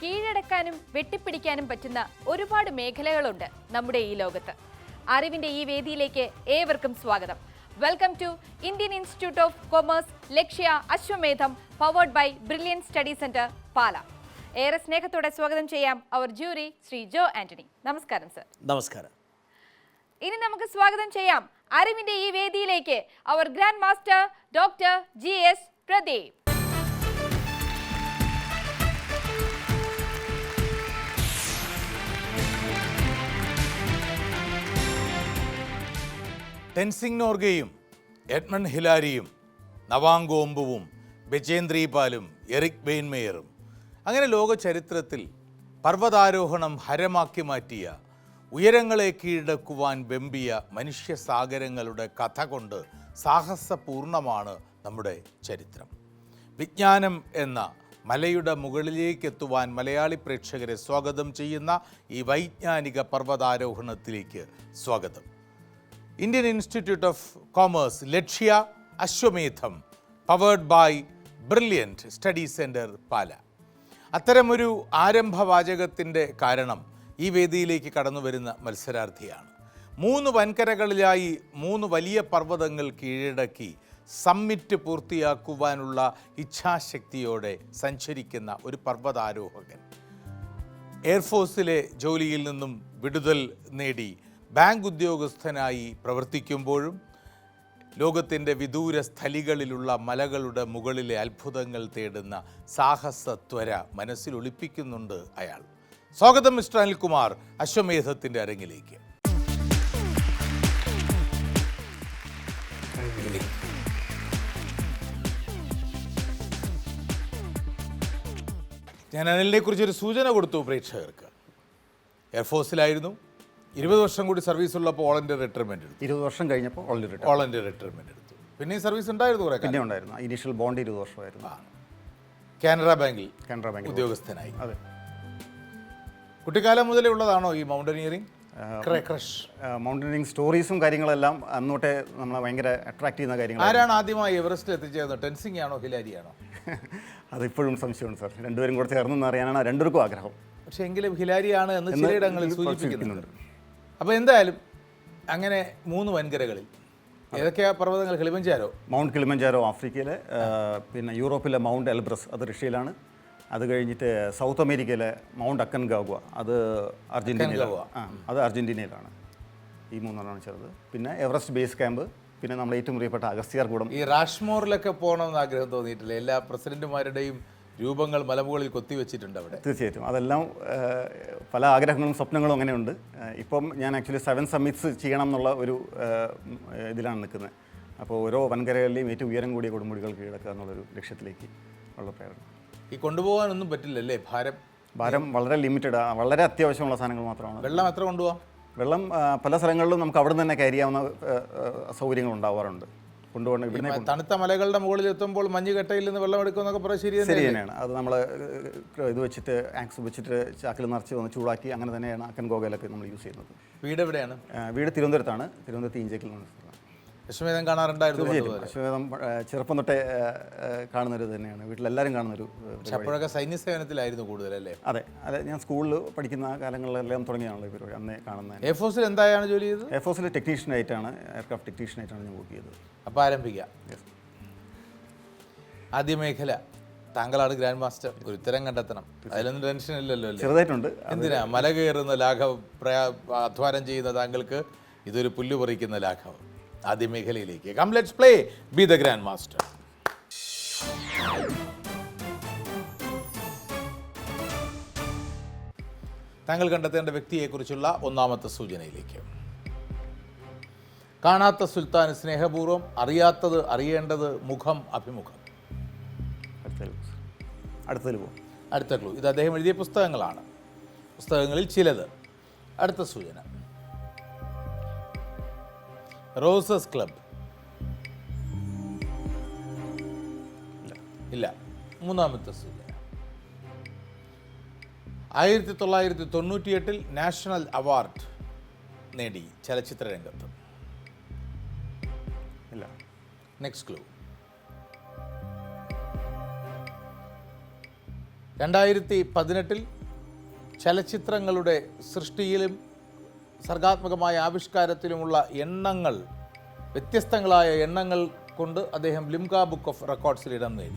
കീഴടക്കാനും വെട്ടിപ്പിടിക്കാനും പറ്റുന്ന ഒരുപാട് മേഖലകളുണ്ട് നമ്മുടെ ഈ ലോകത്ത്. അറിവിന്റെ ഈ വേദിയിലേക്ക് ഏവർക്കും സ്വാഗതം. Welcome to Indian institute of commerce Lakshya Ashwamedham powered by brilliant study centre Pala ഏറെ സ്നേഹത്തോടെ സ്വാഗതം ചെയ്യാം അവർ ജൂറി ശ്രീ ജോ ആന്റണി. നമസ്കാരം സർ നമസ്കാരം. ഇനി നമുക്ക് സ്വാഗതം ചെയ്യാം അറിവിന്റെ ഈ വേദിയിലേക്ക് അവർ grand master doctor G S Pradeep Tenzing നോർഗയും Edmund ഹിലാരിയും നവാങ്കോംബുവും ബജേന്ദ്രി പാലും എറിക് ബെയിൻമേയറും. അങ്ങനെ ലോക ചരിത്രത്തിൽ പർവതാരോഹണം ഹരമാക്കി മാറ്റിയ ഉയരങ്ങളെ കീഴടക്കുവാൻ വെമ്പിയ മനുഷ്യസാഗരങ്ങളുടെ കഥ കൊണ്ട് സാഹസപൂർണമാണ് നമ്മുടെ ചരിത്രം. വിജ്ഞാനം എന്ന മലയുടെ മുകളിലേക്ക് എത്തുവാൻ മലയാളി പ്രേക്ഷകരെ സ്വാഗതം ചെയ്യുന്ന ഈ വൈജ്ഞാനിക പർവതാരോഹണത്തിലേക്ക് സ്വാഗതം. Indian institute of commerce Lakshya Ashwamedham powered by brilliant study centre Pala അത്തരമൊരു ആരംഭവാചകത്തിന്റെ കാരണം ഈ വേദിയിലേക്ക് കടന്നു വരുന്ന മത്സരാർത്ഥിയാണ്. മൂന്ന് വൻകരകളിലായി മൂന്ന് വലിയ പർവതങ്ങൾ കീഴടക്കി സമ്മിറ്റ് പൂർത്തിയാക്കുവാനുള്ള ഇച്ഛാശക്തിയോടെ സഞ്ചരിക്കുന്ന ഒരു പർവതാരോഹകൻ. എയർഫോഴ്സിലെ ജോലിയിൽ നിന്നും വിടുതൽ നേടി ബാങ്ക് ഉദ്യോഗസ്ഥനായി പ്രവർത്തിക്കുമ്പോഴും ലോകത്തിന്റെ വിദൂര സ്ഥലികളിലുള്ള മലകളുടെ മുകളിലെ അത്ഭുതങ്ങൾ തേടുന്ന സാഹസത്വര മനസ്സിൽ ഒളിപ്പിക്കുന്നുണ്ട് അയാൾ. സ്വാഗതം മിസ്റ്റർ അനിൽകുമാർ അശ്വമേധത്തിന്റെ അരങ്ങിലേക്ക്. ഞാൻ അനിലിനെ കുറിച്ചൊരു സൂചന കൊടുത്തു പ്രേക്ഷകർക്ക്. എയർഫോഴ്സിലായിരുന്നു. ഇരുപത് വർഷം കൂടി സർവീസ് ഉള്ളപ്പോൾ ഇന്ത്യ റിട്ടയർമെന്റ് എടുത്തു. ഇരുപത് വർഷം കഴിഞ്ഞപ്പോൾ ഓൾറെഡി റിട്ടയർ ഇന്ത്യ റിട്ടയർമെന്റ് എടുത്തു. പിന്നെ ഈ സർവീസ് ഉണ്ടായിരുന്നു കുറെ പിന്നെ ഉണ്ടായിരുന്നു. ഇനീഷ്യൽ ബോണ്ട് ഇരുപത് വർഷമായിരുന്നു. കാനറ ബാങ്കിൽ കാനറ ബാങ്കിൽ ഉദ്യോഗസ്ഥനായി. അതെ. കുട്ടിക്കാലം മുതലേ ഉള്ളതാണോ ഈ മൗണ്ടനിയറിംഗ് ക്രഷ് മൗണ്ടനിയറിംഗ് സ്റ്റോറീസും കാര്യങ്ങളെല്ലാം അന്നോട്ടെ നമ്മളെ ഭയങ്കര അട്രാക്ട് ചെയ്യുന്ന കാര്യങ്ങൾ ആരാണ് ആദ്യമായി എവറസ്റ്റ് എത്തിച്ചേർന്നത്? ടെൻസിംഗ് ആണോ ഹിലാരി ആണോ? അതിപ്പോഴും സംശയമാണ് സാർ. രണ്ടുപേരും കൂടെ ചേർന്നെന്ന് അറിയാനാണ് രണ്ടുപേർക്കും ആഗ്രഹം. പക്ഷേ എങ്കിലും ഹിലാരിയാണ് എന്ന് എന്ന് ചിലയിടങ്ങളിൽ സൂചിപ്പിക്കുന്നുണ്ട്. അപ്പോൾ എന്തായാലും അങ്ങനെ മൂന്ന് വൻകരകളിൽ ഏതൊക്കെയാ പർവതങ്ങൾ? കിളിമഞ്ചാരോ? മൗണ്ട് കിളിമഞ്ചാരോ ആഫ്രിക്കയിലെ പിന്നെ യൂറോപ്പിലെ മൗണ്ട് എൽബ്രസ് അത് റഷ്യയിലാണ്. അത് കഴിഞ്ഞിട്ട് സൗത്ത് അമേരിക്കയിലെ മൗണ്ട് അക്കൻഗാഗുവ അത് അർജന്റീനയിലാണ്. ആ അത് അർജന്റീനയിലാണ്. ഈ മൂന്നെണ്ണമാണ് ചെറുത് പിന്നെ എവറസ്റ്റ് ബേസ് ക്യാമ്പ് പിന്നെ നമ്മൾ ഏറ്റവും പ്രിയപ്പെട്ട അഗസ്ത്യാർകൂടം. ഈ റാഷ്മോറിലൊക്കെ പോകണമെന്ന് ആഗ്രഹം തോന്നിയിട്ടില്ല? എല്ലാ പ്രസിഡന്റുമാരുടെയും രൂപങ്ങൾ മലമുകളിൽ കൊത്തിവെച്ചിട്ടുണ്ട് അവിടെ. തീർച്ചയായിട്ടും. അതെല്ലാം പല ആഗ്രഹങ്ങളും സ്വപ്നങ്ങളും അങ്ങനെയുണ്ട്. ഇപ്പം ഞാൻ ആക്ച്വലി സെവൻ സമ്മിറ്റ്സ് ചെയ്യണം എന്നുള്ള ഒരു ഇതിലാണ് നിൽക്കുന്നത്. അപ്പോൾ ഓരോ വൻകരകളിലെയും ഏറ്റവും ഉയരം കൂടിയ കൊടുമുടികൾ കീഴടക്കുക എന്നുള്ളൊരു ലക്ഷ്യത്തിലേക്ക് ഉള്ള പ്രേരണ. ഈ കൊണ്ടുപോകാനൊന്നും പറ്റില്ലല്ലേ ഭാരം? ഭാരം വളരെ ലിമിറ്റഡ് വളരെ അത്യാവശ്യമുള്ള സാധനങ്ങൾ മാത്രമാണ്. വെള്ളം എത്ര കൊണ്ടുപോകാം വെള്ളം പല സ്ഥലങ്ങളിലും നമുക്ക് അവിടെ നിന്ന് തന്നെ കയറിയാവുന്ന ചെയ്യാവുന്ന സൗകര്യങ്ങൾ ഉണ്ടാവാറുണ്ട്. കൊണ്ടുപോകണം. ഇവിടെ തണുത്ത മലകളുടെ മുകളിൽ എത്തുമ്പോൾ മഞ്ഞ് കെട്ടയിൽ നിന്ന് വെള്ളം എടുക്കുമെന്നൊക്കെ പറയാൻ ശരി ശരി തന്നെയാണ് അത് നമ്മൾ ഇത് വെച്ചിട്ട് ആക്സ് വെച്ചിട്ട് ചാക്കിൽ നിറച്ച് വന്ന് ചൂടാക്കി അങ്ങനെ തന്നെയാണ് അക്കൻ ഗോകയിലൊക്കെ നമ്മൾ യൂസ് ചെയ്യുന്നത്. വീട് എവിടെയാണ് വീട് തിരുവനന്തപുരത്താണ്. തിരുവനന്തപുരത്ത് ഇഞ്ചക്കിൽ വിഷമേതം കാണാറുണ്ടായിരുന്നു അശ്വമേധം ചെറുപ്പം തൊട്ടേ കാണുന്നൊരു തന്നെയാണ്. വീട്ടിലെല്ലാവരും കാണുന്നൊരു അപ്പോഴൊക്കെ സൈന്യ സേവനത്തിലായിരുന്നു കൂടുതൽ അല്ലേ അതെ. അതെ ഞാൻ സ്കൂളിൽ പഠിക്കുന്ന കാലങ്ങളിലെല്ലാം തുടങ്ങിയാണല്ലോ ഈ പരിപാടി അന്നേ കാണുന്നത് എയർഫോഴ്സിൽ എന്തായാണ് ജോലി ചെയ്തത്? എയർഫോഴ്സിൽ ടെക്നീഷ്യനായിട്ടാണ് എയർക്രാഫ്റ്റ് ടെക്നീഷ്യനായിട്ടാണ് ഞാൻ വർക്ക് ചെയ്തത്. അപ്പോൾ ആരംഭിക്കാം? ആദ്യ മേഖല താങ്കളാണ് ഗ്രാൻഡ് മാസ്റ്റർ ഒരു ഉത്തരം കണ്ടെത്തണം. അതിലൊന്നും ടെൻഷൻ ഇല്ലല്ലോ ചെറുതായിട്ടുണ്ട്. എന്തിനാ? മല കയറുന്ന ലാഘവം പ്രയാ അധ്വാനം ചെയ്യുന്ന താങ്കൾക്ക് ഇതൊരു പുല്ല് പറിക്കുന്ന ലാഘവം. ആദ്യ മേഖലയിലേക്ക് come let's play be the grand master താങ്കൾ കണ്ടെത്തേണ്ട വ്യക്തിയെക്കുറിച്ചുള്ള ഒന്നാമത്തെ സൂചനയിലേക്ക്. കാണാത്ത സുൽത്താൻ സ്നേഹപൂർവം അറിയാത്തത് അറിയേണ്ടത് മുഖം അഭിമുഖം. അടുത്ത അടുത്ത ക്ലൂ ഇത് അദ്ദേഹം എഴുതിയ പുസ്തകങ്ങളാണ്. പുസ്തകങ്ങളിൽ ചിലത്. അടുത്ത സൂചന. Roses club. ഇല്ല മൂന്നാമത്തെ സൂചന ആയിരത്തി തൊള്ളായിരത്തി തൊണ്ണൂറ്റിയെട്ടിൽ നാഷണൽ അവാർഡ് നേടി ചലച്ചിത്ര രംഗത്ത്. ഇല്ല നെക്സ്റ്റ് ക്ലൂ. രണ്ടായിരത്തി പതിനെട്ടിൽ ചലച്ചിത്രങ്ങളുടെ സൃഷ്ടിയിലും സർഗാത്മകമായ ആവിഷ്കാരത്തിലുമുള്ള എണ്ണങ്ങൾ വ്യത്യസ്തങ്ങളായ എണ്ണങ്ങൾ കൊണ്ട് അദ്ദേഹം ലിംക ബുക്ക് ഓഫ് റെക്കോർഡ്സിൽ ഇടം നേടി.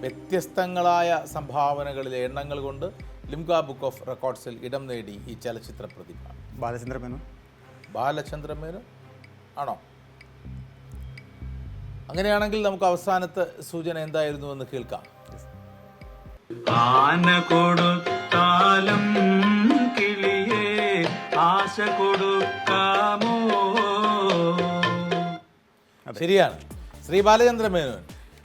വ്യത്യസ്തങ്ങളായ സംഭാവനകളിലെ എണ്ണങ്ങൾ കൊണ്ട് ലിംക ബുക്ക് ഓഫ് റെക്കോർഡ്സിൽ ഇടം നേടി ഈ ചലച്ചിത്ര പ്രതിഭ. ബാലചന്ദ്ര മേനോൻ. ബാലചന്ദ്രമേനോൻ ആണോ? അങ്ങനെയാണെങ്കിൽ നമുക്ക് അവസാനത്തെ സൂചന എന്തായിരുന്നു എന്ന് കേൾക്കാം. ആന കൊടുത്താലും ആശ കൊടുക്കാമോ? ശരിയാണ്. ശ്രീ ബാലചന്ദ്ര മേനോൻ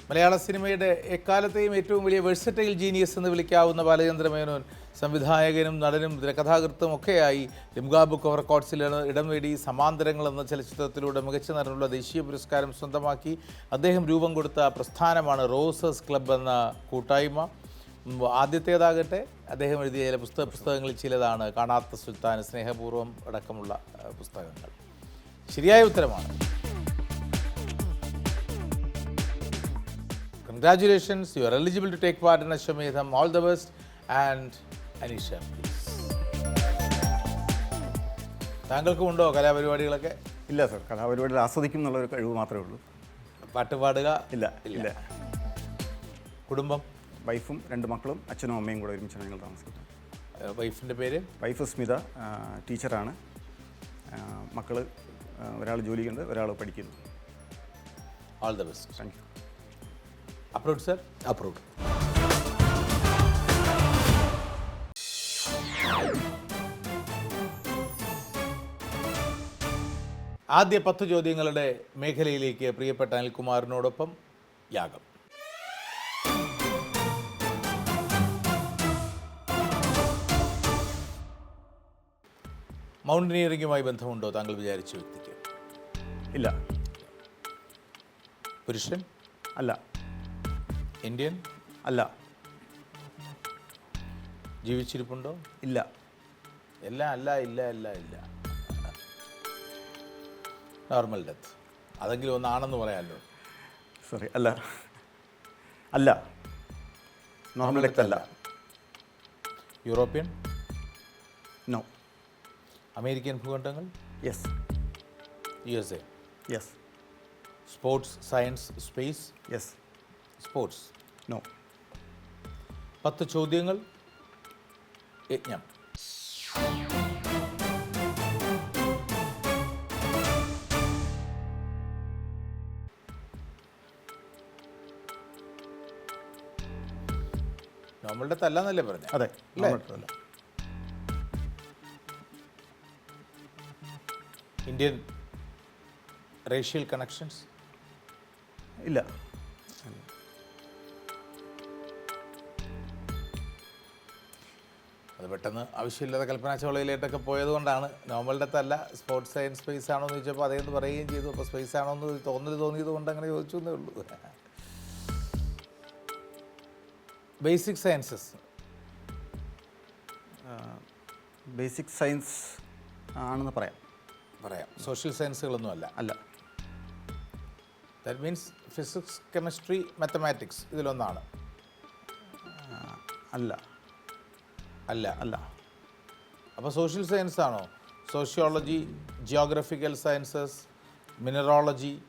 മലയാള സിനിമയുടെ എക്കാലത്തെയും ഏറ്റവും വലിയ വെഴ്സറ്റൈൽ ജീനിയസ് എന്ന് വിളിക്കാവുന്ന ബാലചന്ദ്ര മേനോൻ സംവിധായകനും നടനും തിരക്കഥാകൃത്തും ഒക്കെയായി ലിംഗാ ബുക്ക് ഓഫ് റെക്കോർഡ്സിലാണ് ഇടം നേടി സമാന്തരങ്ങൾ എന്ന ചലച്ചിത്രത്തിലൂടെ മികച്ച നടനുള്ള ദേശീയ പുരസ്കാരം സ്വന്തമാക്കി അദ്ദേഹം രൂപം കൊടുത്ത പ്രസ്ഥാനമാണ് റോസേഴ്സ് ക്ലബ്ബ് എന്ന കൂട്ടായ്മ. ആദ്യത്തേതാകട്ടെ അദ്ദേഹം എഴുതിയ ചില പുസ്തക പുസ്തകങ്ങളിൽ ചിലതാണ്. കാണാത്ത സുൽത്താൻ സ്നേഹപൂർവം അടക്കമുള്ള പുസ്തകങ്ങൾ. ശരിയായ ഉത്തരമാണ്. Congratulations you are eligible to take part in Ashwamedham all the best and Aneesha. താങ്കൾക്കും ഉണ്ടോ കലാപരിപാടികളൊക്കെ? ഇല്ല സർ. കലാപരിപാടികൾ ആസ്വദിക്കും എന്നുള്ള ഒരു കഴിവ് മാത്രമേ ഉള്ളൂ. പാട്ട് പാടുക? ഇല്ല. ഇല്ല. കുടുംബം? വൈഫും രണ്ട് മക്കളും അച്ഛനും അമ്മയും കൂടെ ഒരുമിച്ചാണ് ഞങ്ങൾ താമസിക്കുന്നത്. വൈഫിന്റെ പേര്? വൈഫ് സ്മിത ടീച്ചറാണ്. മക്കൾ ഒരാൾ ജോലി ചെയ്യുന്നത് ഒരാൾ പഠിക്കുന്നു. All the best thank you approve sir approve ആദ്യ പത്ത് ചോദ്യങ്ങളുടെ മേഖലയിലേക്ക് പ്രിയപ്പെട്ട അനിൽകുമാറിനോടൊപ്പം യാഗം. മൗണ്ടനിയറിംഗുമായി ബന്ധമുണ്ടോ താങ്കൾ വിചാരിച്ച വ്യക്തിക്ക്? ഇല്ല. പുരുഷൻ? അല്ല. ഇന്ത്യൻ? അല്ല. ജീവിച്ചിരിപ്പുണ്ടോ? ഇല്ല. എല്ലാം അല്ല ഇല്ല അല്ല ഇല്ല. നോർമൽ ഡെത്ത് അതെങ്കിലും ഒന്നാണെന്ന് പറയാമല്ലോ സോറി അല്ല. അല്ല. നോർമൽ ഡെത്ത് അല്ല. European American ഭൂഖണ്ഡങ്ങൾ? Yes U S A yes sports science space yes sports no പത്ത് ചോദ്യങ്ങൾ. യജ്ഞം. നമ്മളുടെ തല്ലെന്നല്ലേ പറഞ്ഞു? അതെ അല്ലേ? ഇന്ത്യൻ റേഷ്യൽ കണക്ഷൻസ് ഇല്ല. അത് പെട്ടെന്ന് ആവശ്യമില്ലാതെ കൽപ്പന ചോളയിലേട്ടൊക്കെ പോയത് കൊണ്ടാണ് അല്ല സ്പോർട്സ് സയൻസ് സ്പേസ് ആണോ എന്ന് ചോദിച്ചപ്പോൾ അതേന്ന് പറയുകയും ചെയ്തു. അപ്പോൾ സ്പേസ് ആണോ എന്ന് തോന്നൽ തോന്നിയത് കൊണ്ട് അങ്ങനെ ചോദിച്ചു എന്നേ ഉള്ളൂ. ബേസിക് സയൻസസ് ബേസിക് സയൻസ് ആണെന്ന് പറയാം. പറയാം. സോഷ്യൽ സയൻസുകളൊന്നും അല്ല. അല്ല. That means physics chemistry mathematics ഇതിലൊന്നാണ്. അല്ല. അല്ല. അല്ല. അപ്പോൾ സോഷ്യൽ സയൻസ് ആണോ? Sociology geographical sciences mineralogy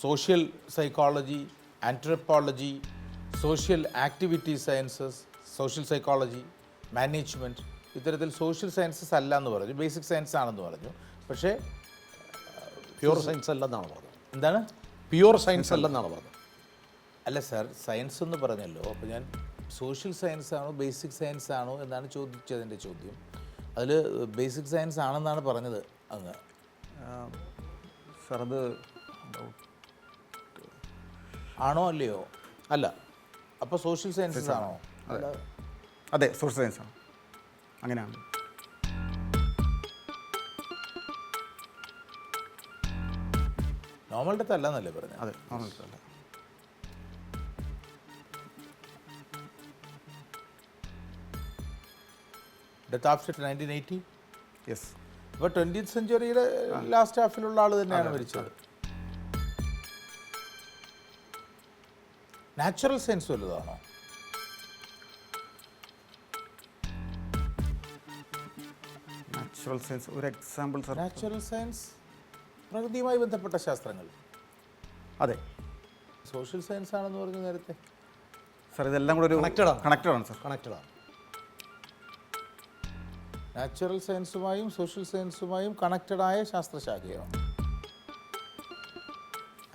social psychology anthropology social activity sciences social psychology management ഇത്തരത്തിൽ സോഷ്യൽ സയൻസസ് അല്ല എന്ന് പറഞ്ഞു. ബേസിക് സയൻസ് ആണെന്ന് പറഞ്ഞു. പക്ഷേ പ്യുവർ സയൻസ് അല്ലെന്നാണ് പറഞ്ഞത്. എന്താണ്? പ്യുവർ സയൻസ് അല്ലെന്നാണ് പറഞ്ഞത്. അല്ല സാർ സയൻസ് എന്ന് പറഞ്ഞല്ലോ. അപ്പോൾ ഞാൻ സോഷ്യൽ സയൻസ് ആണോ ബേസിക് സയൻസ് ആണോ എന്നാണ് ചോദിച്ചതിന്റെ ചോദ്യം. അതിൽ ബേസിക് സയൻസ് ആണെന്നാണ് പറഞ്ഞത് അങ്ങ്. സാർ അത് ആണോ അല്ലയോ? അല്ല. അപ്പോൾ സോഷ്യൽ സയൻസസ് ആണോ. അതെ. സോഷ്യൽ സയൻസ് ആണ്. അങ്ങനെയാണ്. നോർമൽ ഡെത്ത് അല്ല എന്നല്ലേ പറഞ്ഞത് അതെ നോർമൽ ഡെത്ത് അല്ല. Death after nineteen eighty yes ഇപ്പോൾ ട്വന്റി സെഞ്ചുറിയുടെ ലാസ്റ്റ് ഹാഫിലുള്ള ആൾ തന്നെയാണ് മരിച്ചത്. നാച്ചുറൽ സയൻസ് വല്ലതാണോ നാച്ചുറൽ സയൻസ് ഒരു എക്സാമ്പിൾ സാർ നാച്ചുറൽ സയൻസ് പ്രകൃതിയുമായി ബന്ധപ്പെട്ട ശാസ്ത്രങ്ങൾ. അതെ. സോഷ്യൽ സയൻസ് ആണെന്ന് പറഞ്ഞു നേരത്തെ. സാർ ഇതെല്ലാം കൂടെ ഒരു കണക്റ്റഡ് ആണ്. കണക്റ്റഡ് ആണ് സാർ കണക്റ്റഡ് ആണ്. നാച്ചുറൽ സയൻസുമായും സോഷ്യൽ സയൻസുമായും കണക്റ്റഡായ ശാസ്ത്രശാഖയാണ്.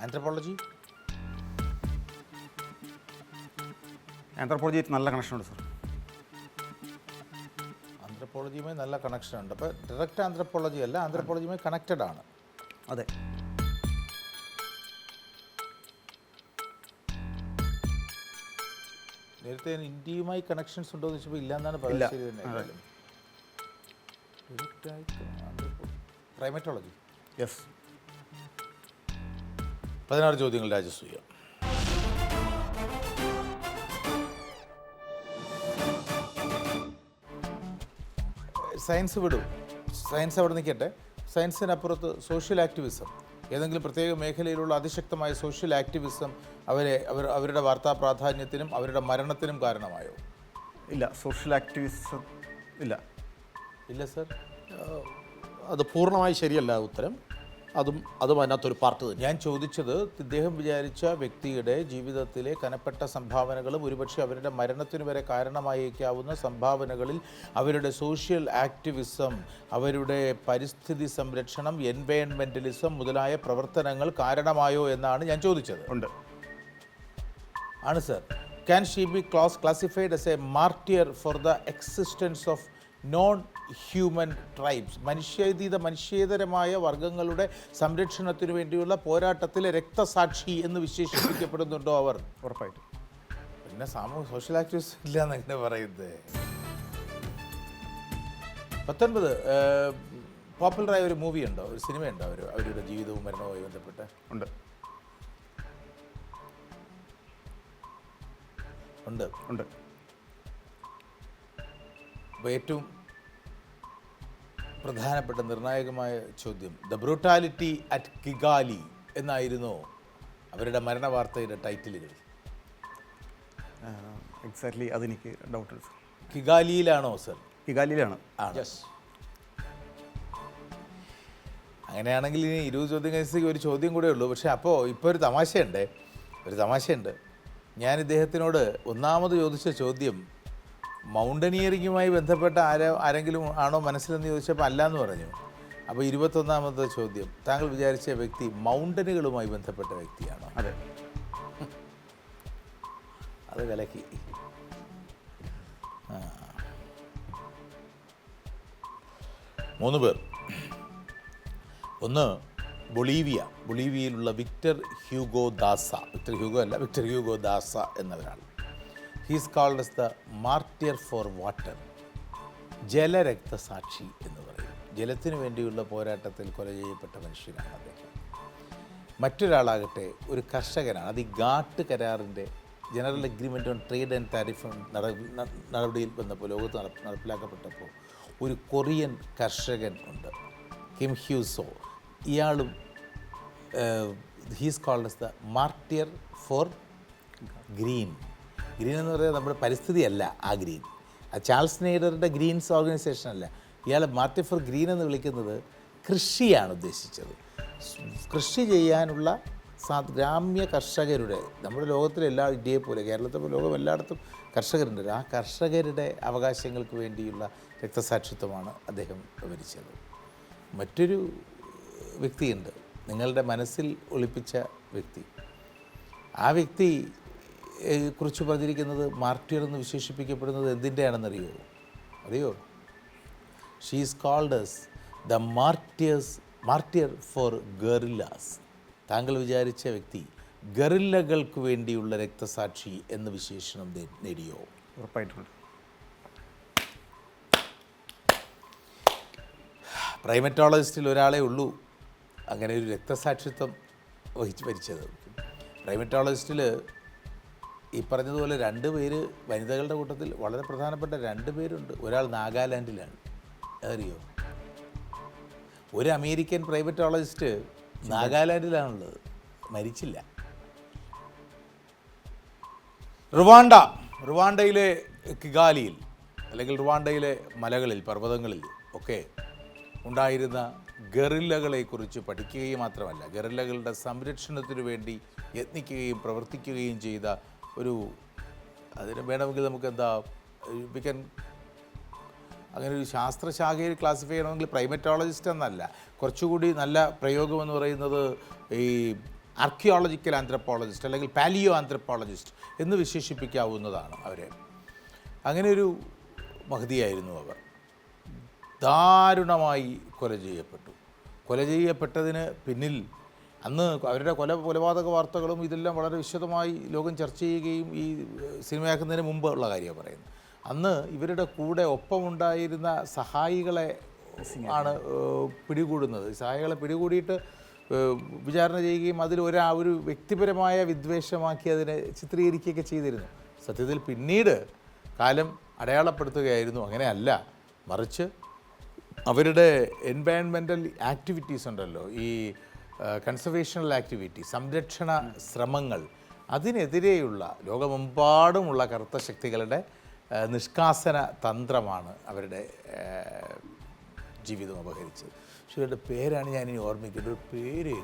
ആന്ത്രപ്പോളജി ആന്ത്രപ്പോളജി നല്ല കണക്ഷനുണ്ട് സാർ ആന്ത്രപ്പോളജിയുമായി നല്ല കണക്ഷൻ ഉണ്ട്. അപ്പോൾ ഡയറക്റ്റ് ആന്ത്രപ്പോളജി അല്ല ആന്ത്രപ്പോളജിയുമായി കണക്റ്റഡ് ആണ്. അതെ. നേരത്തെ ഇന്ത്യയുമായി കണക്ഷൻസ് ഉണ്ടോ എന്ന് ചോദിച്ചപ്പോൾ ഇല്ല. എന്നാണ് പറയുന്നത് ക്ലൈമറ്റോളജി യെസ് പതിനാറ് ചോദ്യങ്ങൾ രാജസൂയ. സയൻസ് വിടും. സയൻസ് അവിടെ നിൽക്കട്ടെ. സയൻസിനപ്പുറത്ത് സോഷ്യൽ ആക്ടിവിസം. ഏതെങ്കിലും പ്രത്യേക മേഖലയിലുള്ള അതിശക്തമായ സോഷ്യൽ ആക്ടിവിസം അവരെ അവർ അവരുടെ വാർത്താ പ്രാധാന്യത്തിനും അവരുടെ മരണത്തിനും കാരണമായോ? ഇല്ല സോഷ്യൽ ആക്ടിവിസം ഇല്ല. ഇല്ല സർ. അത് പൂർണമായി ശരിയല്ല ഉത്തരം. അതും അതും അതിനകത്തൊരു പാർട്ട് തന്നെ. ഞാൻ ചോദിച്ചത് ഇദ്ദേഹം വിചാരിച്ച വ്യക്തിയുടെ ജീവിതത്തിലെ കനപ്പെട്ട സംഭാവനകളും ഒരുപക്ഷെ അവരുടെ മരണത്തിന് വരെ കാരണമായേക്കാവുന്ന സംഭാവനകളിൽ അവരുടെ സോഷ്യൽ ആക്ടിവിസം അവരുടെ പരിസ്ഥിതി സംരക്ഷണം എൻവയൺമെന്റലിസം മുതലായ പ്രവർത്തനങ്ങൾ കാരണമായോ എന്നാണ് ഞാൻ ചോദിച്ചത്. ഉണ്ട്. ആണ് sir. Can she be class classified as a martyr for the existence of non human tribes മനുഷ്യതീത മനുഷ്യേതരമായ വർഗങ്ങളുടെ സംരക്ഷണത്തിനു വേണ്ടിയുള്ള പോരാട്ടത്തിലെ രക്തസാക്ഷി എന്ന് വിശേഷിപ്പിക്കപ്പെടുന്നുണ്ടോ അവർ? ഉറപ്പായിട്ടും. പിന്നെ സാമൂഹ്യ സോഷ്യൽ ആക്ടിവിസ്റ്റ് ഇല്ല എന്നെ പറയുന്നത് പത്തൊൻപത് പോപ്പുലറായ ഒരു മൂവി ഉണ്ടോ ഒരു സിനിമയുണ്ടോ അവർ അവരുടെ ജീവിതവും മരണവുമായി ബന്ധപ്പെട്ട്? ഉണ്ട്. ഉണ്ട്. ഉണ്ട്. അപ്പോൾ ഏറ്റവും പ്രധാനപ്പെട്ട നിർണായകമായ ചോദ്യം. ദ ബ്രൂട്ടാലിറ്റി അറ്റ് കിഗാലി എന്നായിരുന്നു അവരുടെ മരണ വാർത്തയുടെ ടൈറ്റിലുകൾ എക്സാക്ട്ലി അതെനിക്ക് ഡൗട്ട് കിഗാലിയിലാണോ സർ കിഗാലിയിലാണ്. അങ്ങനെയാണെങ്കിൽ ഇനി ഇരുപത് ചോദ്യം കഴിച്ച് ഒരു ചോദ്യം കൂടെ ഉള്ളൂ. പക്ഷേ അപ്പോൾ ഇപ്പോൾ ഒരു തമാശയുണ്ട്. ഒരു തമാശയുണ്ട്. ഞാൻ ഇദ്ദേഹത്തിനോട് ഒന്നാമത് ചോദിച്ച ചോദ്യം മൗണ്ടനിയറിങ്ങുമായി ബന്ധപ്പെട്ട ആരോ ആരെങ്കിലും ആണോ മനസ്സിലെന്ന് ചോദിച്ചപ്പോൾ അല്ല എന്ന് പറഞ്ഞു. അപ്പോൾ ഇരുപത്തൊന്നാമത്തെ ചോദ്യം. താങ്കൾ വിചാരിച്ച വ്യക്തി മൗണ്ടനുകളുമായി ബന്ധപ്പെട്ട വ്യക്തിയാണോ? അതെ. അത് വിലക്കി. മൂന്ന് പേർ. ഒന്ന് Bolivia. ബൊളീവിയയിലുള്ള Victor Hugo Daza. Victor Hugo അല്ല Victor Hugo Daza എന്നവരാണ്. He's called as the martyr for water ജലരക്തസാക്ഷി എന്ന് പറയും. ജലത്തിനു വേണ്ടിയുള്ള പോരാട്ടത്തിൽ കൊല ചെയ്യപ്പെട്ട മനുഷ്യനാണ് അദ്ദേഹം. മറ്റൊരാളാകട്ടെ ഒരു കർഷകനാണ്. അത് ഈ ഗാട്ട് കരാറിന്റെ general agreement on trade and tariff നടപടിയിൽ വന്നപ്പോൾ ലോകത്ത് നട നടപ്പിലാക്കപ്പെട്ടപ്പോൾ ഒരു കൊറിയൻ കർഷകൻ ഉണ്ട്. കിം ഹ്യൂസോ. ഇയാളും he's called as the martyr for green green എന്ന് പറയുന്നത് നമ്മുടെ പരിസ്ഥിതിയല്ല ആ ഗ്രീൻ. ആ ചാൾസ് നെയ്ഡറുടെ ഗ്രീൻസ് ഓർഗനൈസേഷൻ അല്ല. ഇയാളെ മാർട്ടി ഫോർ ഗ്രീൻ എന്ന് വിളിക്കുന്നത് കൃഷിയാണ് ഉദ്ദേശിച്ചത്. കൃഷി ചെയ്യാനുള്ള സാ- ഗ്രാമ്യ കർഷകരുടെ നമ്മുടെ ലോകത്തിലെ എല്ലാ ഇന്ത്യയെ പോലെ കേരളത്തെ പോലെ ലോകം എല്ലായിടത്തും കർഷകരുണ്ട്. ആ കർഷകരുടെ അവകാശങ്ങൾക്ക് വേണ്ടിയുള്ള രക്തസാക്ഷിത്വമാണ് അദ്ദേഹം വിവരിച്ചത് മറ്റൊരു വ്യക്തിയുണ്ട്. നിങ്ങളുടെ മനസ്സിൽ ഒളിപ്പിച്ച വ്യക്തി. ആ വ്യക്തി കുറിച്ച് പറഞ്ഞിരിക്കുന്നത് മാർട്ടിയർ എന്ന് വിശേഷിപ്പിക്കപ്പെടുന്നത് എന്തിന്റെയാണെന്നറിയോ? അറിയോ? She's called as the martyrs martyr for gorillas താങ്കൾ വിചാരിച്ച വ്യക്തി ഗറില്ലകൾക്ക് വേണ്ടിയുള്ള രക്തസാക്ഷി എന്ന വിശേഷണം നേടിയോ? ഉറപ്പായിട്ടുണ്ട് പ്രൈമറ്റോളജിസ്റ്റിൽ ഒരാളെ ഉള്ളൂ. അങ്ങനെ ഒരു രക്തസാക്ഷിത്വം വഹിച്ച് മരിച്ചത്. പ്രൈമറ്റോളജിസ്റ്റിൽ ഈ പറഞ്ഞതുപോലെ രണ്ട് പേര് വനിതകളുടെ കൂട്ടത്തിൽ വളരെ പ്രധാനപ്പെട്ട രണ്ട് പേരുണ്ട്. ഒരാൾ നാഗാലാൻഡിലാണ്. അതറിയോ? ഒരു അമേരിക്കൻ പ്രൈവറ്റോളജിസ്റ്റ് നാഗാലാൻഡിലാണുള്ളത്. മരിച്ചില്ല. റുവാണ്ട റുവാണ്ടയിലെ കിഗാലിയിൽ അല്ലെങ്കിൽ റുവാണ്ടയിലെ മലകളിൽ പർവതങ്ങളിൽ ഒക്കെ ഉണ്ടായിരുന്ന ഗറില്ലകളെക്കുറിച്ച് പഠിക്കുകയും മാത്രമല്ല ഗറില്ലകളുടെ സംരക്ഷണത്തിനു വേണ്ടി യത്നിക്കുകയും പ്രവർത്തിക്കുകയും ചെയ്ത ഒരു അതിന് വേണമെങ്കിൽ നമുക്ക് എന്താ വി ക്യാൻ അങ്ങനെ ഒരു ശാസ്ത്രശാഖയിൽ ക്ലാസിഫൈ ചെയ്യണമെങ്കിൽ പ്രൈമറ്റോളജിസ്റ്റ് എന്നല്ല. കുറച്ചുകൂടി നല്ല പ്രയോഗം എന്ന് പറയുന്നത് ഈ ആർക്കിയോളജിക്കൽ ആന്ത്രപ്പോളജിസ്റ്റ് അല്ലെങ്കിൽ പാലിയോ ആന്ത്രപ്പോളജിസ്റ്റ് എന്ന് വിശേഷിപ്പിക്കാവുന്നതാണ് അവരെ. അങ്ങനെ ഒരു മഹതിയായിരുന്നു അവർ. ദാരുണമായി കൊല ചെയ്യപ്പെട്ടു. കൊല ചെയ്യപ്പെട്ടതിന് പിന്നിൽ അന്ന് അവരുടെ കൊല കൊലപാതക വാർത്തകളും ഇതെല്ലാം വളരെ വിശദമായി ലോകം ചർച്ച ചെയ്യുകയും ഈ സിനിമയാക്കുന്നതിന് മുമ്പ് ഉള്ള കാര്യമാണ് പറയുന്നത്. അന്ന് ഇവരുടെ കൂടെ ഒപ്പമുണ്ടായിരുന്ന സഹായികളെ ആണ് പിടികൂടുന്നത്. സഹായികളെ പിടികൂടിയിട്ട് വിചാരണ ചെയ്യുകയും അതിൽ ഒരാ ഒരു വ്യക്തിപരമായ വിദ്വേഷമാക്കി അതിനെ ചിത്രീകരിക്കുകയൊക്കെ ചെയ്തിരുന്നു. സത്യത്തിൽ പിന്നീട് കാലം അടയാളപ്പെടുത്തുകയായിരുന്നു. അങ്ങനെയല്ല. മറിച്ച് അവരുടെ എൻവയൺമെന്റൽ ആക്ടിവിറ്റീസ് ഉണ്ടല്ലോ. ഈ കൺസർവേഷണൽ ആക്ടിവിറ്റി സംരക്ഷണ ശ്രമങ്ങൾ അതിനെതിരെയുള്ള ലോകമെമ്പാടുമുള്ള കറുത്ത ശക്തികളുടെ നിഷ്കാസന തന്ത്രമാണ് അവരുടെ ജീവിതം അപഹരിച്ചത്. പക്ഷെ ഇവരുടെ പേരാണ് ഞാൻ ഇനി ഓർമ്മിക്കേണ്ടത് ഒരു പേര്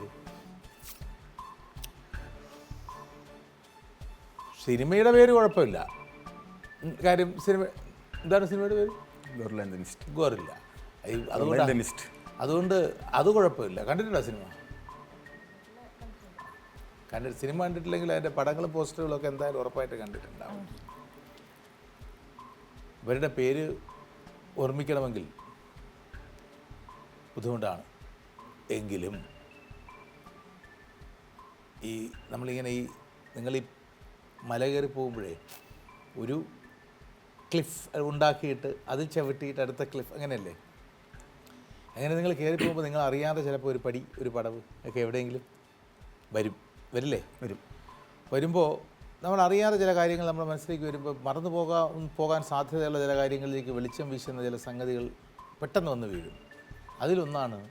സിനിമയുടെ പേര് കുഴപ്പമില്ല. കാര്യം സിനിമ എന്താണ് സിനിമയുടെ പേര്? ഗൊറില്ല. അതുകൊണ്ട് അത് കുഴപ്പമില്ല. കണ്ടിട്ടുണ്ടോ സിനിമ? കണ്ടിട്ട് സിനിമ കണ്ടിട്ടില്ലെങ്കിൽ അതിന്റെ പടങ്ങളും പോസ്റ്ററുകളൊക്കെ എന്തായാലും ഉറപ്പായിട്ട് കണ്ടിട്ടുണ്ടാവും. ഇവരുടെ പേര് ഓർമ്മിക്കണമെങ്കിൽ ബുദ്ധിമുട്ടാണ്. എങ്കിലും ഈ നമ്മളിങ്ങനെ ഈ നിങ്ങൾ ഈ മല കയറി പോകുമ്പോഴേ ഒരു ക്ലിഫ് ഉണ്ടാക്കിയിട്ട് അത് ചവിട്ടിയിട്ട് അടുത്ത ക്ലിഫ് അങ്ങനെയല്ലേ? അങ്ങനെ നിങ്ങൾ കയറി പോകുമ്പോൾ നിങ്ങൾ അറിയാതെ ചിലപ്പോൾ ഒരു പടി ഒരു പടവ് ഒക്കെ എവിടെയെങ്കിലും വരും. വരില്ലേ? വരും. വരുമ്പോൾ നമ്മൾ അറിയാതെ ചില കാര്യങ്ങൾ നമ്മുടെ മനസ്സിലേക്ക് വരുമ്പോൾ മറന്നു പോകാൻ പോകാൻ സാധ്യതയുള്ള ചില കാര്യങ്ങളിലേക്ക് വെളിച്ചം വീശുന്ന ചില സംഗതികൾ പെട്ടെന്ന് വന്ന് വീഴും. അതിലൊന്നാണ്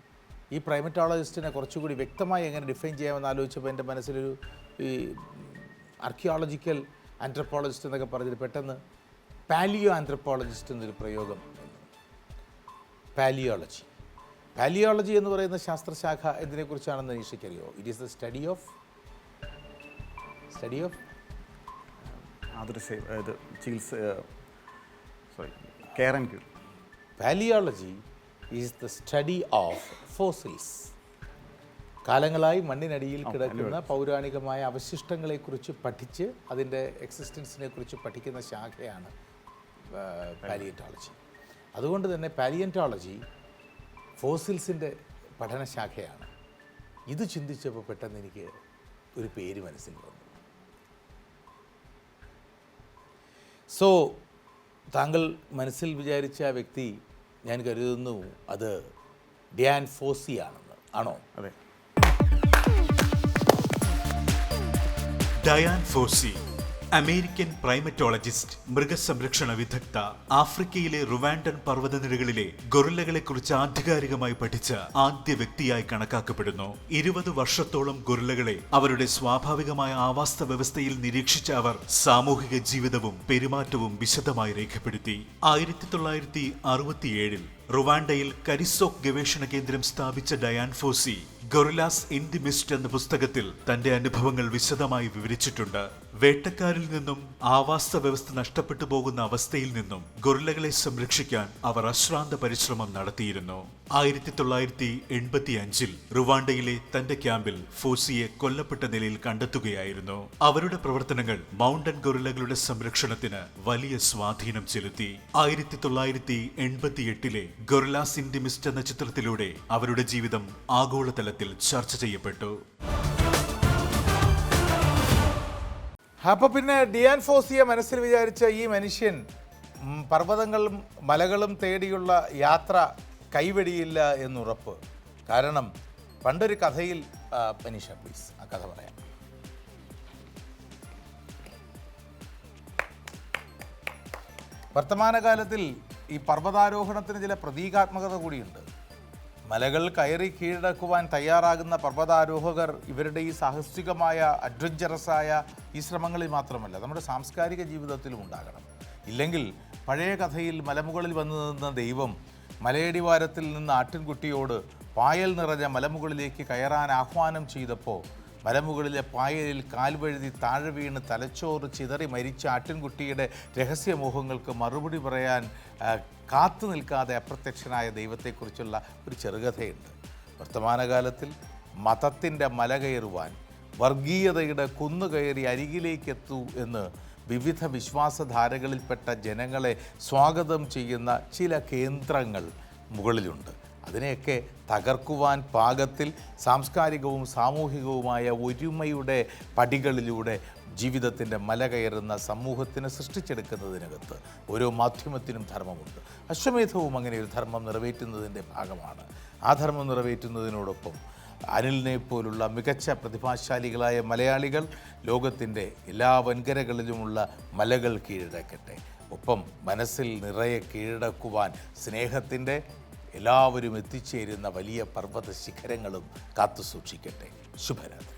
ഈ പ്രൈമറ്റോളജിസ്റ്റിനെ കുറച്ചുകൂടി വ്യക്തമായി എങ്ങനെ ഡിഫൈൻ ചെയ്യാമെന്ന് ആലോചിച്ചപ്പോൾ എന്റെ മനസ്സിലൊരു ഈ ആർക്കിയോളജിക്കൽ ആന്ത്രപ്പോളജിസ്റ്റ് എന്നൊക്കെ പറഞ്ഞിട്ട് പെട്ടെന്ന് പാലിയോ ആന്ത്രപ്പോളജിസ്റ്റ് എന്നൊരു പ്രയോഗം. പാലിയോളജി പാലിയോളജി എന്ന് പറയുന്ന ശാസ്ത്രശാഖ എന്തിനെക്കുറിച്ചാണെന്ന് അന്വേഷിക്കറിയോ it is the study of study of അതൊരു ഇത് ചികിത്സ sorry care and cure palaeology is the study of fossils കാലങ്ങളായി മണ്ണിനടിയിൽ കിടക്കുന്ന പൗരാണികമായ അവശിഷ്ടങ്ങളെക്കുറിച്ച് പഠിച്ച് അതിന്റെ എക്സിസ്റ്റൻസിനെ കുറിച്ച് പഠിക്കുന്ന ശാഖയാണ് പാലിയറ്റോളജി അതുകൊണ്ട് തന്നെ പാലിയന്റോളജി ഫോസിൽസിന്റെ പഠനശാഖയാണ്. ഇത് ചിന്തിച്ചപ്പോൾ പെട്ടെന്ന് എനിക്ക് ഒരു പേര് മനസ്സിൽ വന്നു. സോ താങ്കൾ മനസ്സിൽ വിചാരിച്ച ആ വ്യക്തി ഞാൻ കരുതുന്നു അത് ഡ്യാൻ ഫോസി ആണെന്ന് ആണോ? അതെ. Diane foci. അമേരിക്കൻ പ്രൈമറ്റോളജിസ്റ്റ് മൃഗസംരക്ഷണ വിദഗ്ധ ആഫ്രിക്കയിലെ റുവാൻഡൻ പർവതനിരകളിലെ ഗൊറില്ലകളെക്കുറിച്ച് ആധികാരികമായി പഠിച്ച ആദ്യ വ്യക്തിയായി കണക്കാക്കപ്പെടുന്നു. ഇരുപത് വർഷത്തോളം ഗൊറില്ലകളെ അവരുടെ സ്വാഭാവികമായ ആവാസ വ്യവസ്ഥയിൽ നിരീക്ഷിച്ച അവർ സാമൂഹിക ജീവിതവും പെരുമാറ്റവും വിശദമായി രേഖപ്പെടുത്തി. ആയിരത്തി തൊള്ളായിരത്തി അറുപത്തിയേഴിൽ റുവാൻഡയിൽ കരിസോക് ഗവേഷണ കേന്ദ്രം സ്ഥാപിച്ച Dian Fossey gorillas in the mist എന്ന പുസ്തകത്തിൽ തന്റെ അനുഭവങ്ങൾ വിശദമായി വിവരിച്ചിട്ടുണ്ട്. വേട്ടക്കാരിൽ നിന്നും ആവാസ വ്യവസ്ഥ നഷ്ടപ്പെട്ടു പോകുന്ന അവസ്ഥയിൽ നിന്നും ഗൊറില്ലകളെ സംരക്ഷിക്കാൻ അവർ അശ്രാന്ത പരിശ്രമം നടത്തിയിരുന്നു. ആയിരത്തി തൊള്ളായിരത്തി എൺപത്തി അഞ്ചിൽ റുവാണ്ടയിലെ തന്റെ ക്യാമ്പിൽ ഫോസിയെ കൊല്ലപ്പെട്ട നിലയിൽ കണ്ടെത്തുകയായിരുന്നു. അവരുടെ പ്രവർത്തനങ്ങൾ മൗണ്ടൻ ഗൊറില്ലകളുടെ സംരക്ഷണത്തിന് വലിയ സ്വാധീനം ചെലുത്തി. ആയിരത്തി തൊള്ളായിരത്തി എൺപത്തി എട്ടിലെ ഗൊറിലാസ് ഇൻഡിമിസ്റ്റ് എന്ന ചിത്രത്തിലൂടെ അവരുടെ ജീവിതം ആഗോളതലത്തിൽ ചർച്ച ചെയ്യപ്പെട്ടു. അപ്പോൾ പിന്നെ ഡിയാൻ ഫോസിയെ മനസ്സിൽ വിചാരിച്ച ഈ മനുഷ്യൻ പർവതങ്ങളും മലകളും തേടിയുള്ള യാത്ര കൈവെടിയില്ല എന്നുറപ്പ്. കാരണം പണ്ടൊരു കഥയിൽ മനീഷ പ്ലീസ് ആ കഥ പറയാം. വർത്തമാനകാലത്തിൽ ഈ പർവതാരോഹണത്തിന് ചില പ്രതീകാത്മകത കൂടിയുണ്ട്. മലകൾ കയറി കീഴടക്കുവാൻ തയ്യാറാകുന്ന പർവതാരോഹകർ ഇവരുടെ ഈ സാഹസികമായ അഡ്വഞ്ചറസായ ഈ ശ്രമങ്ങളിൽ മാത്രമല്ല നമ്മുടെ സാംസ്കാരിക ജീവിതത്തിലും ഉണ്ടാകണം. ഇല്ലെങ്കിൽ പഴയ കഥയിൽ മലമുകളിൽ വന്നു നിന്ന ദൈവം മലയടിവാരത്തിൽ നിന്ന് ആട്ടിൻകുട്ടിയോട് പായൽ നിറഞ്ഞ മലമുകളിലേക്ക് കയറാൻ ആഹ്വാനം ചെയ്തപ്പോൾ മലമുകളിലെ പായലിൽ കാൽവഴുതി താഴെ വീണ് തലച്ചോറ് ചിതറി മരിച്ച ആട്ടിൻകുട്ടിയുടെ രഹസ്യമോഹങ്ങൾക്ക് മറുപടി പറയാൻ കാത്തു നിൽക്കാതെ അപ്രത്യക്ഷനായ ദൈവത്തെക്കുറിച്ചുള്ള ഒരു ചെറുകഥയുണ്ട്. വർത്തമാനകാലത്തിൽ മതത്തിന്റെ മല കയറുവാൻ വർഗീയതയുടെ കുന്നുകയറി അരികിലേക്കെത്തൂ എന്ന് വിവിധ വിശ്വാസധാരകളിൽപ്പെട്ട ജനങ്ങളെ സ്വാഗതം ചെയ്യുന്ന ചില കേന്ദ്രങ്ങൾ മുകളിലുണ്ട്. അതിനെയൊക്കെ തകർക്കുവാൻ പാകത്തിൽ സാംസ്കാരികവും സാമൂഹികവുമായ ഒരുമയുടെ പടികളിലൂടെ ജീവിതത്തിന്റെ മല കയറുന്ന സമൂഹത്തിന് സൃഷ്ടിച്ചെടുക്കുന്നതിനകത്ത് ഓരോ മാധ്യമത്തിനും ധർമ്മമുണ്ട്. അശ്വമേധവും അങ്ങനെ ഒരു ധർമ്മം നിറവേറ്റുന്നതിന്റെ ഭാഗമാണ്. ആ ധർമ്മം നിറവേറ്റുന്നതിനോടൊപ്പം അനിലിനെ പോലുള്ള മികച്ച പ്രതിഭാശാലികളായ മലയാളികൾ ലോകത്തിന്റെ എല്ലാ വൻകരകളിലുമുള്ള മലകൾ കീഴടക്കട്ടെ. ഒപ്പം മനസ്സിൽ നിറയെ കീഴടക്കുവാൻ സ്നേഹത്തിന്റെ എല്ലാവരും എത്തിച്ചേരുന്ന വലിയ പർവത ശിഖരങ്ങളും കാത്തു സൂക്ഷിക്കട്ടെ ശുഭരാത്രി.